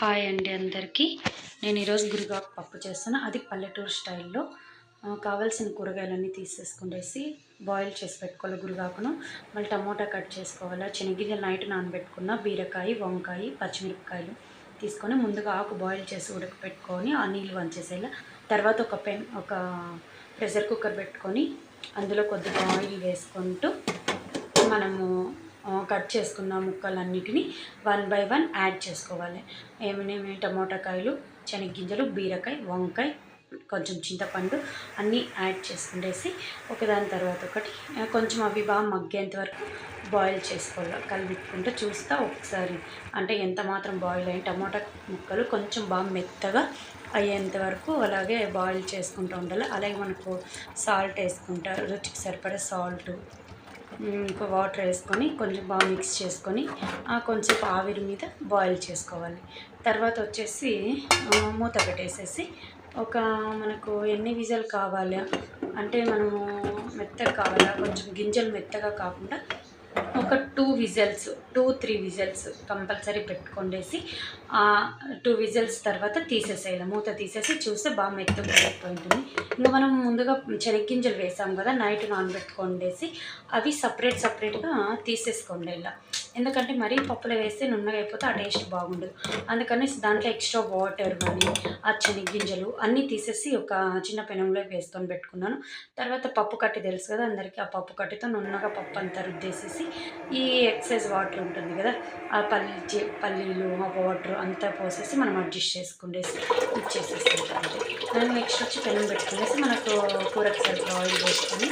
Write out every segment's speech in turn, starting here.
Hi అండి అందరికీ. నేను ఈరోజు గురిగాకు పప్పు చేస్తాను. అది పల్లెటూరు స్టైల్లో కావాల్సిన కూరగాయలన్నీ తీసేసుకునేసి బాయిల్ చేసి పెట్టుకోవాలి గురిగాకును. మళ్ళీ టమోటా కట్ చేసుకోవాలి శనగింజలు నైట్ నానబెట్టుకున్న బీరకాయ వంకాయ పచ్చిమిరపకాయలు తీసుకొని ముందుగా ఆకు బాయిల్ చేసి ఉడకపెట్టుకొని ఆ నీళ్ళు వంచేసేలా తర్వాత ఒక పెన్ ఒక ప్రెషర్ కుక్కర్ పెట్టుకొని అందులో కొద్దిగా ఆయిల్ వేసుకుంటూ మనము కట్ చేసుకున్న ముక్కలన్నిటిని వన్ బై వన్ యాడ్ చేసుకోవాలి. ఏమేమి టమోటా కాయలు శనగ్గింజలు బీరకాయ వంకాయ కొంచెం చింతపండు అన్నీ యాడ్ చేసుకునేసి ఒకదాని తర్వాత ఒకటి కొంచెం అవి బాగా మగ్గేంత వరకు బాయిల్ చేసుకోవాలి. కలిపెట్టుకుంటూ చూస్తా ఒకసారి. అంటే ఎంత మాత్రం బాయిల్ అయ్యి టమోటా ముక్కలు కొంచెం బాగా మెత్తగా అయ్యేంత వరకు అలాగే బాయిల్ చేసుకుంటూ ఉండాలి. అలాగే మనకు సాల్ట్ వేసుకుంటా రుచికి సరిపడే సాల్ట్ ఇంకా వాటర్ వేసుకొని కొంచెం బాగా మిక్స్ చేసుకొని కొంచెం ఆవిరి మీద బాయిల్ చేసుకోవాలి. తర్వాత వచ్చేసి మూత పెట్టేసేసి ఒక మనకు ఎన్ని విజల్ కావాలా అంటే మనము మెత్తగా కావాలా? కొంచెం గింజలు మెత్తగా కాకుండా ఒక two whistles two three whistles compulsory పెట్టుకొండేసి two whistles తర్వాత తీసేసేయాలి మూత తీసేసి చూస్తే బాగా మెత్తగా ఉంటుంది ఇంకా మనం ముందుగా చెనగ్గింజలు వేసాం కదా నైట్ నానబెట్టుకొండేసి అవి సపరేట్ సపరేట్గా తీసేసుకోండి ఇలా. ఎందుకంటే మరీ పప్పులో వేస్తే నున్నగా అయిపోతే ఆ టేస్ట్ బాగుండదు. అందుకని దాంట్లో ఎక్స్ట్రా వాటర్ కానీ ఆ గింజలు అన్నీ తీసేసి ఒక చిన్న పెనంలో వేసుకొని పెట్టుకున్నాను. తర్వాత పప్పు కట్టి తెలుసు కదా అందరికీ ఆ పప్పు కట్టితో నున్నగా పప్పు అంతా రుద్దేసేసి ఈ ఎక్సైజ్ వాటర్ ఉంటుంది కదా ఆ పల్లి పల్లీలు ఆ వాటర్ అంతా పోసేసి మనం అడ్జస్ట్ చేసుకుండేసి ఇచ్చేసేసి అంతే మనం నెక్స్ట్ వచ్చి పెనం పెట్టుకునేసి మనకు కూరకు సరిగ్గా ఆయిల్ వేసుకొని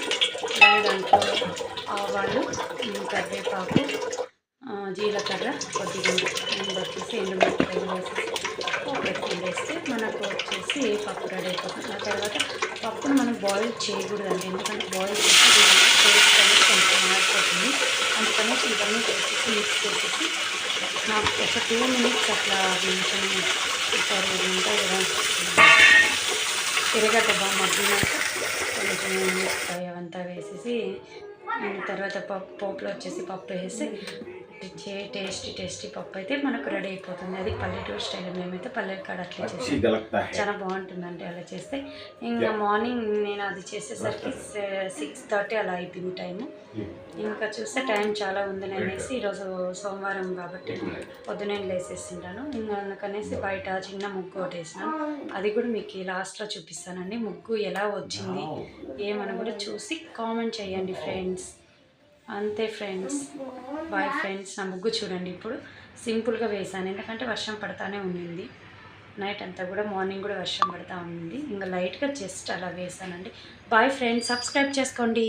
దాంట్లో ఆవాలు కరివేపాకు జీలకర్ర కొద్దిగా వచ్చేసి ఎండుమిరపకాయలు వేసేసి పోపు వేస్తే మనకు వచ్చేసి పప్పు రెడీ అయిపోతుంది. ఆ తర్వాత పప్పును మనం బాయిల్ చేయకూడదండి. ఎందుకంటే బాయిల్ చేస్తే టేస్ట్ అనేది కొంచెం మారిపోతుంది. అందుకని ఇవన్నీ వేసేసి మిక్స్ చేసేసి నాకు ఒక టూ మినిట్స్ అట్లా కొంచెం సరే ఉంటాయి కదా ఎర్రగడ్డ బాగా మగ్గినాక కొంచెం మిరపకాయ అవంతా వేసేసి తర్వాత పప్పు పోపులో వచ్చేసి పప్పు వేసి ఇచ్చే టేస్టీ టేస్టీ పప్పు అయితే మనకు రెడీ అయిపోతుంది. అది పల్లెటూరు స్టైల్ మేమైతే పల్లెటూరు కాడ అట్లా చేస్తాం. చాలా బాగుంటుందంటే అలా చేస్తే. ఇంకా మార్నింగ్ నేను అది చేసేసరికి సిక్స్ థర్టీ అలా అయిపోయింది టైము. ఇంకా చూస్తే టైం చాలా ఉంది అనేసి ఈరోజు సోమవారం కాబట్టి పొద్దునే లేసేసింటాను ఇంకా అందుకనేసి బయట చిన్న ముగ్గు ఒకటేసినాను అది కూడా మీకు లాస్ట్లో చూపిస్తానండి. ముగ్గు ఎలా వచ్చింది ఏమని కూడా చూసి కామెంట్ చేయండి ఫ్రెండ్స్. అంతే ఫ్రెండ్స్. బాయ్ ఫ్రెండ్స్ నా ముగ్గు చూడండి ఇప్పుడు. సింపుల్గా వేసాను ఎందుకంటే వర్షం పడతానే ఉండింది నైట్ అంతా కూడా మార్నింగ్ కూడా వర్షం పడతా ఉంది. ఇంకా లైట్గా జస్ట్ అలా వేసానండి బాయ్ ఫ్రెండ్స్ సబ్స్క్రైబ్ చేసుకోండి.